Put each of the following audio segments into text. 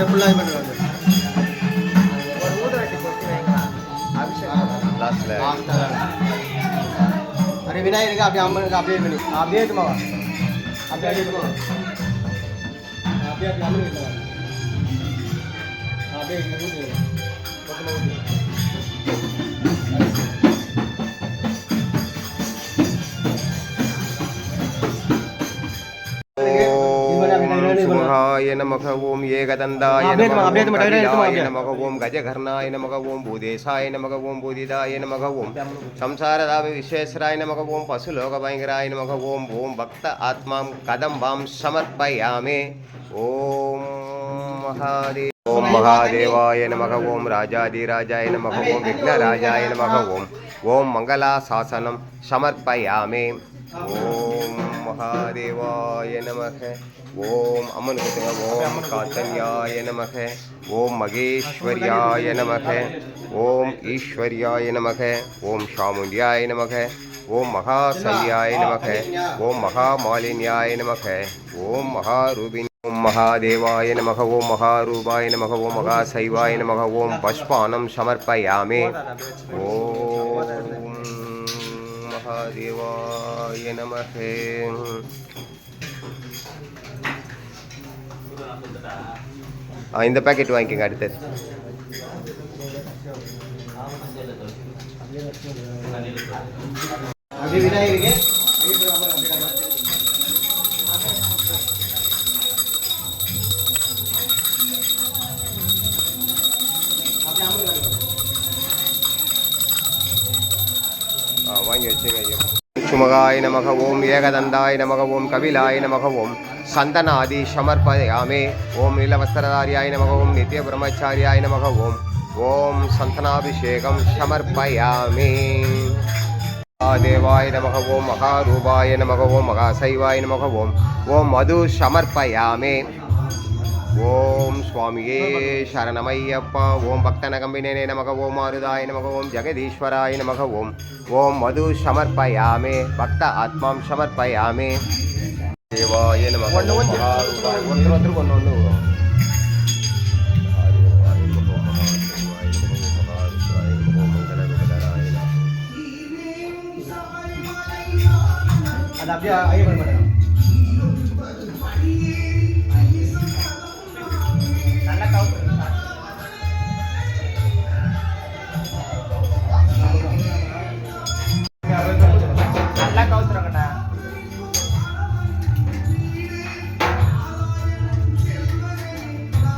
அதை ஃபுல்லாக இது பண்ணுறாங்க அப்படியே விநாயகருக்கு அப்படியே அம்மனுக்கு அப்படியே பண்ணி அப்படியே இருக்குமாவா அப்படியே அப்படியே எடுத்துமா அப்படியே அப்படியே அம்மனுக்கு அப்படியே சுமுகாய நமக ஓம் ஏகதந்தாய அப்படியே நமக ஓம் கஜகர்ணாய நமக ஓம் பூதேசாய நமக ஓம் பூதிதாய நமக ஓம் சம்சாரதாபி விஸ்வேஸ்வராய நமக ஓம் பசுலோகபயங்கராய நமக ஓம் ஓம் பக்த ஆத்மாம் கதம்பாம் சமர்ப்பயாமே. ஓம் மகாதே ஓம் மகாதேவாய நமக ஓம் ராஜாதிராஜாய நமக ஓம் விக்னராஜாய நமக ஓம். ஓம் மங்களாசாசனம் சமர்ப்பயாமே. ஓம் மகாதேவாய நமக ஓம் அம்மனுக்கு ஓம் காத்தன்யாய நமக ஓம் மகேஸ்வர்யாய நமக ஓம் ஈஸ்வர்யாய நமக ஓம் சாமுண்யாய நமக ஓம் மகாசல்யாய நமக ஓம் மகாமாலின்யாய நமக ஓம் மகாரூபிணி ஓம் மகாதேவாய நமக ஓம் மகாரூபாய நமக ஓம் மகாசைவாய நமக ஓம் பஷ்பானம் சமர்ப்பயாமே ஓம் மகாதேவாய நமகே. இந்த பேக்கெட் வாங்கிக்கோங்க அடுத்தது அப்படியே சிவகாய நமக ஓம் ஏகதந்தாய நமக ஓம் கபிலாய நமக ஓம் சந்தனாதி சமர்ப்பயாமே. ஓம் நீலவஸ்திரதாரியாய நமக ஓம் நித்ய பிரம்மச்சாரியாய நமக ஓம். ஓம் சந்தனாபிஷேகம் சமர்ப்பயாமே. தேவாய நமக ஓம் மகாரூபாய நமக ஓம் மகாசைவாய நமக ஓம். ஓம் மது சமர்ப்பயாமே. ஓம் சுவாமியே சரணமையப்பா. ஓம் பக்தனகம்பினே நமக. ஓம் மாருதாய நமக. ஓம் ஜெகதீஸ்வராய நமக. ஓம் ஓம் மது சமர்ப்பயாமே. பக்த ஆத்மாம் சமர்ப்பயாமே. தேவாய நமக. ஒன்று ஒன்று அது அப்படியே ஐயப்பன்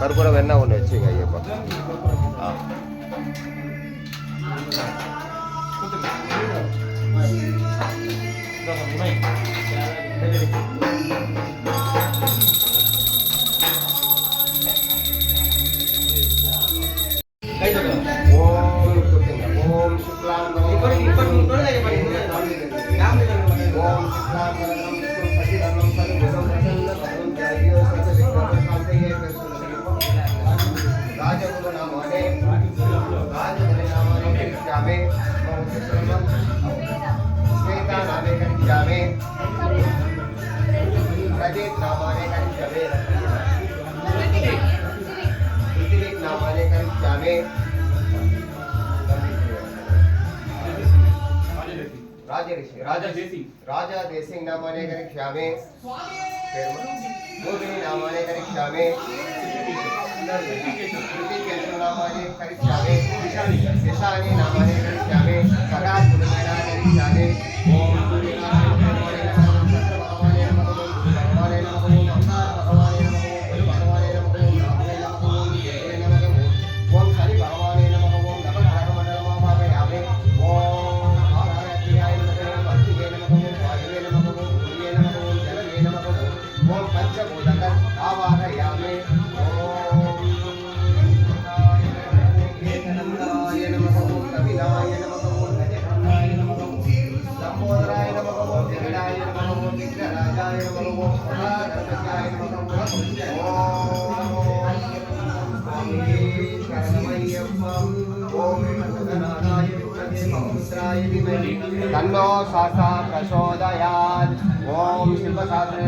கற்பூரம் வேணா ஒன்று வச்சுங்க ஐயப்பா. ஆ. கை राजा தேசிங் नाम கரிக்ஷாமே மோகினி நாமானே கரிக்ஷாமே ऋतिकेशु नामाने करिष्यामि दिशानि सदा ओम तन्नो शासा प्रचोदयात् ॐ शिल्पशास्त्रे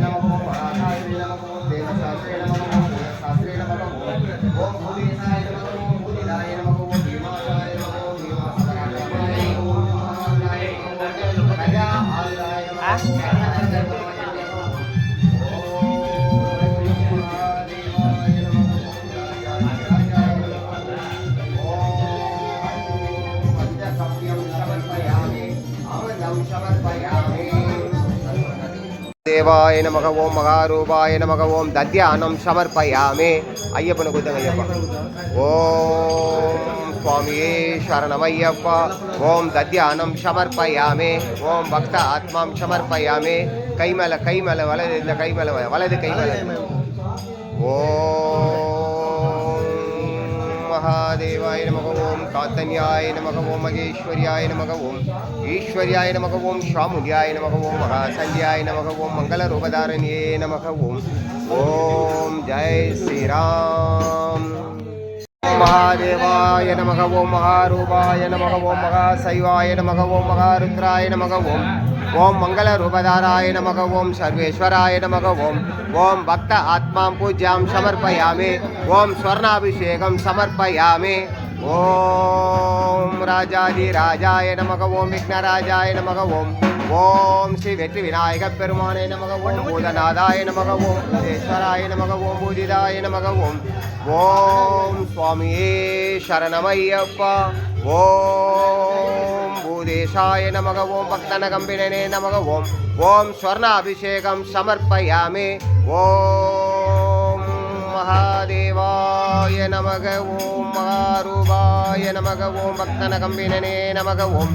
தேவாய நமக ஓம் மகாரூபாய நமக ஓம் தத்யானம் சமர்ப்பயாமே. ஐயப்பனுக்கு கொடுத்தங்க ஐயப்பா. ஓம் சுவாமியே சரணம் ஐயப்பா ஓம் தத்யானம் சமர்ப்பயாமே. ஓம் பக்த ஆத்மாம் சமர்ப்பயாமே. கை மேல வலது இந்த கை வலது கை மேல മഹാദേവായ നമക ഓം കാത്തന്യായ നമക ഓം മകേശ്വര്യായ നമക ഓം ഈശ്വര്യായ നമക ഓം ശ്വാമുല്യായ നമക ഓം മഹാസന്ധ്യായ നമക ഓം മംഗളരൂപധാരണ്യേ നമക ഓം ഓം ജയ് ശ്രീരാം महादेवाय नमः ओम महारूपाय नमः ओम महाशैवाय नमः ओम महारुद्राय नमः ओम ஓம் மங்கள ரூபதாராய நமக ஓம் சர்வேஸ்வராய நமக ஓம் ஓம் பக்த ஆத்மாம் பூஜ்யாம் சமர்ப்பயாமே ஓம் ஸ்வர்ணாபிஷேகம் சமர்ப்பயாமே ஓம் ராஜாதி ராஜாய நமக ஓம் விக்னராஜாய நமக ஓம் ஓம் ஸ்ரீ வெற்றி விநாயக பெருமானே நமக ஓம் பூதநாதாய நமக ஓம் பூதேஸ்வராய நமக ஓம் பூதிதாய நமக ஓம் ஓம் சுவாமியே சரணமையப்பா ஓம் பூதேசாய நமக ஓம் பக்தனகம்பினே நமக ஓம் ஓம் ஸ்வர்ண அபிஷேகம் சமர்ப்பயாமே ஓம் மகாதேவாய நமக ஓம் மகாரூபாய நமக ஓம் பக்தனகம்பினே நமக ஓம்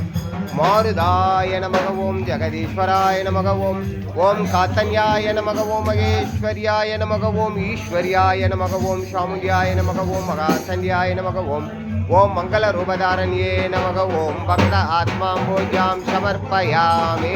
மாருதாய நமக ஓம் ஜெகதீஸ்வராய நமக ஓம் ஓம் காத்தன்யாய நமக ஓம் மகேஸ்வர்யாய நமக ஓம் ஈஸ்வர்யாய நமக ஓம் ஷாமுல்யாய நமக ஓம் மகாசன்யாய நமக ஓம் ஓம் மங்களரூபதாரண்யே நமக. ஓம் பக்த ஆத்மாம்போஜாம் சமர்ப்பயாமி.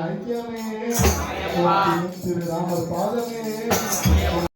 ஐக்கியமே திரு ராமர் பாதமே